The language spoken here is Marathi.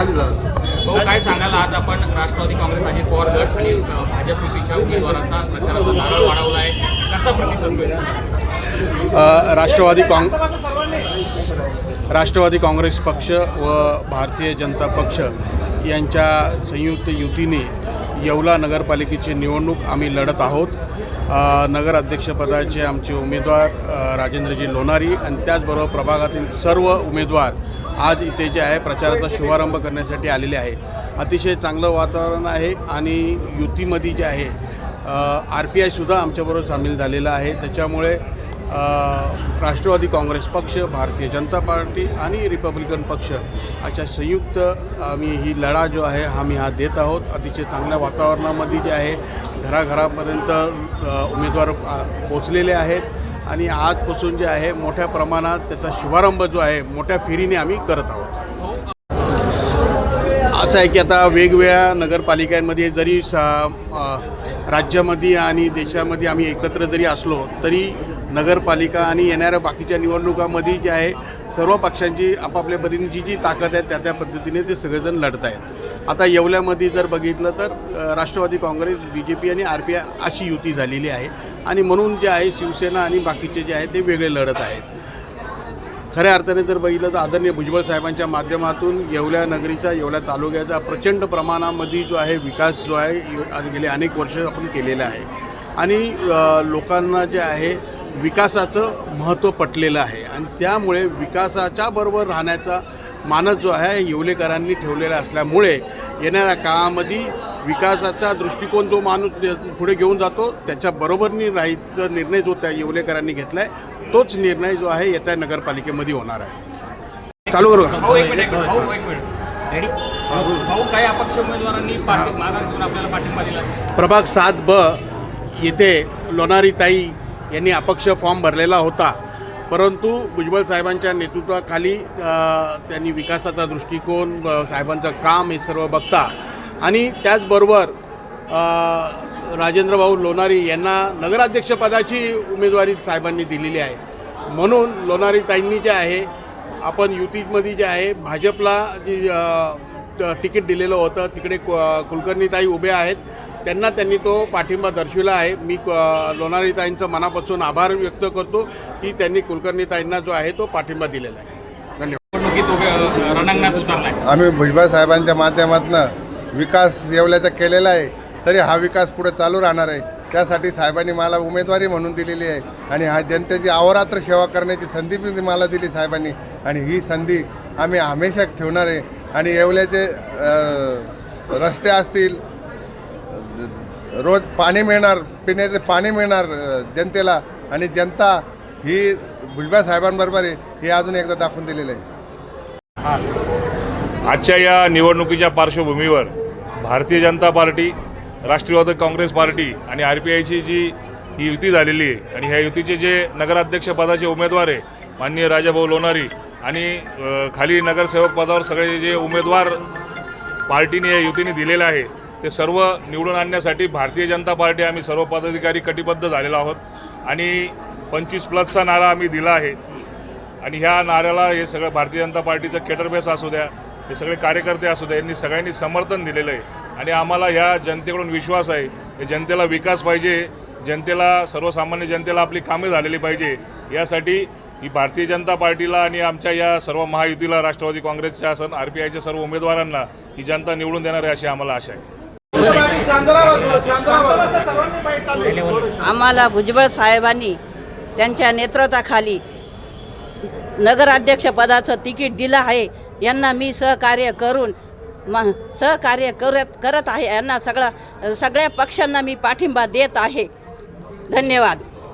खाली झाला भाऊ काय सांगाल आज आपण राष्ट्रवादी काँग्रेस अजित पवार गट आणि भाजप युतीच्या उमेदवारांचा प्रचाराचा नारळ वाढवला आहे कसा प्रतिसाद मिळेल? राष्ट्रवादी काँग राष्ट्रवादी काँग्रेस पक्ष व भारतीय जनता पक्ष यांच्या संयुक्त युतीने येवला नगरपालिकेची निवडणूक आम्ही लढत आहोत. नगराध्यक्षपदाचे नगर अध्यक्षपदाचे आमचे उमेदवार राजेंद्रजी लोणारी आणि त्याचबरोबर प्रभागातील सर्व उमेदवार आज इथे जे आहे प्रचाराचा शुभारंभ करण्यासाठी आलेले आहे. अतिशय चांगलं वातावरण आहे आणि युतीमध्ये जे आहे आर पी आयसुद्धा आमच्याबरोबर सामील झालेला आहे. त्याच्यामुळे राष्ट्रवादी काँग्रेस पक्ष भारतीय जनता पार्टी आणि रिपब्लिकन पक्ष अशा संयुक्त आम्ही ही लढा जो आहे आम्ही हा देत आहोत. अतिशय चांगल्या वातावरणामध्ये जे आहे घराघरापर्यंत उमेदवार पोचलेले आहेत. आणि आजपासून जे आहे मोठ्या प्रमाणात त्याचा शुभारंभ जो आहे मोठ्या फेरीने आम्ही करत आहोत. असं आहे की आता वेगवेगळ्या नगरपालिकांमध्ये जरी सा राज्यामध्ये आणि देशामध्ये आम्ही एकत्र जरी असलो तरी नगरपालिका आणि येणाऱ्या बाकीच्या निवडणुकामध्ये जे आहे सर्व पक्षांची आपापल्या परीने जी ताकद आहे त्या त्या पद्धतीने ते सगळेजण लढत आहेत. आता येवल्यामध्ये जर बघितलं तर Rashtrawadi Congress B J P आणि आर पी आय अशी युती झालेली आहे. आणि म्हणून जे आहे शिवसेना आणि बाकीचे जे आहे ते वेगळे लढत आहेत. खऱ्या अर्थाने जर बघितलं तर आदरणीय भुजबळ साहेबांच्या माध्यमातून येवल्या नगरीचा येवल्या तालुक्याचा प्रचंड प्रमाणामध्ये जो आहे विकास जो आहे गेले अनेक वर्ष आपण केलेला आहे. आणि लोकांना जे आहे विकासाचं महत्त्व पटलेलं आहे. आणि त्यामुळे विकासाच्या बरोबर राहण्याचा मानस जो आहे येवलेकरांनी ठेवलेला असल्यामुळे येणाऱ्या काळामध्ये विकासाचा दृष्टिकोन जो माणूस पुढे घेऊन जातो त्याच्या बरोबरनी राहायचा निर्णय जो त्या येवलेकरांनी घेतला आहे तोच निर्णय जो आहे येत्या नगरपालिकेमध्ये होणार आहे. चालू करू प्रभाग सात ब येथे लोणारी ताई यांनी अपक्ष फॉर्म भरलेला होता. परंतु भुजबळ साहेबांच्या नेतृत्वाखाली त्यांनी विकासाचा दृष्टिकोन साहेबांचं काम हे सर्व बघता. आणि त्याचबरोबर राजेंद्रभाऊ लोणारी यांना नगराध्यक्षपदाची उमेदवारी साहेबांनी दिलेली आहे. म्हणून लोणारी ताईंनी जे आहे आपण युतीमध्ये जे आहे भाजपला जी तिकीट दिलेलं होतं तिकडे कु- कुलकर्णीताई उभे आहेत. त्यांना त्यांनी तो पाठिंबा दर्शविला आहे. मी क- लोणारीताईंचं मनापासून आभार व्यक्त करतो की त्यांनी कुलकर्णीताईंना जो आहे तो पाठिंबा दिलेला आहे. धन्यवाद. आम्ही भुजबळ साहेबांच्या माध्यमातून विकास येवल्याचा केलेला आहे तरी हा विकास पुढे चालू राहणार आहे. त्यासाठी साहेबांनी मला उमेदवारी म्हणून दिलेली आहे आणि हा जनतेची अहोरात्र सेवा करण्याची संधी पण मला दिली साहेबांनी. आणि ही संधी आम्ही हमेशा ठेवणार आहे. आणि येवल्याचे रस्ते असतील रोज पाणी मिळणार पिण्याचे पाणी मिळणार जनतेला. आणि जनता ही भुजबळ साहेबांबरोबर हे अजून एकदा दाखवून दिलेलं आहे. आजच्या या निवडणुकीच्या पार्श्वभूमीवर भारतीय जनता पार्टी राष्ट्रवादी काँग्रेस पार्टी आणि आर पी आयची जी ही युती झालेली आहे आणि ह्या युतीचे जे नगराध्यक्षपदाचे उमेदवार आहे माननीय राजाभाऊ लोणारी आणि खाली नगरसेवक पदावर सगळे जे उमेदवार पार्टीने या युतीने दिलेलं आहे. ते सर्व निवडून आणण्यासाठी भारतीय जनता पार्टी आम्ही सर्व पदाधिकारी कटिबद्ध झालेलो आहोत. आणि पंचवीस प्लसचा नारा आम्ही दिला आहे. आणि ह्या नाऱ्याला हे सगळं भारतीय जनता पार्टीचं केटरबेस असू द्या हे सगळे कार्यकर्ते असू द्या यांनी सगळ्यांनी समर्थन दिलेलं आहे. आणि आम्हाला ह्या जनतेकडून विश्वास आहे की जनतेला विकास पाहिजे जनतेला सर्वसामान्य जनतेला आपली कामे झालेली पाहिजे यासाठी ही भारतीय जनता पार्टीला आणि आमच्या या सर्व महायुतीला राष्ट्रवादी काँग्रेसच्या शासन आर पी आयच्या सर्व उमेदवारांना ही जनता निवडून देणार आहे अशी आम्हाला आशा आहे. आम्हाला भुजबळ साहेबांनी त्यांच्या नेतृत्वाखाली नगराध्यक्षपदाचं तिकीट दिलं आहे. यांना मी सहकार्य करून म सहकार्य करत करत आहे. यांना सगळा सगळ्या पक्षांना मी पाठिंबा देत आहे. धन्यवाद.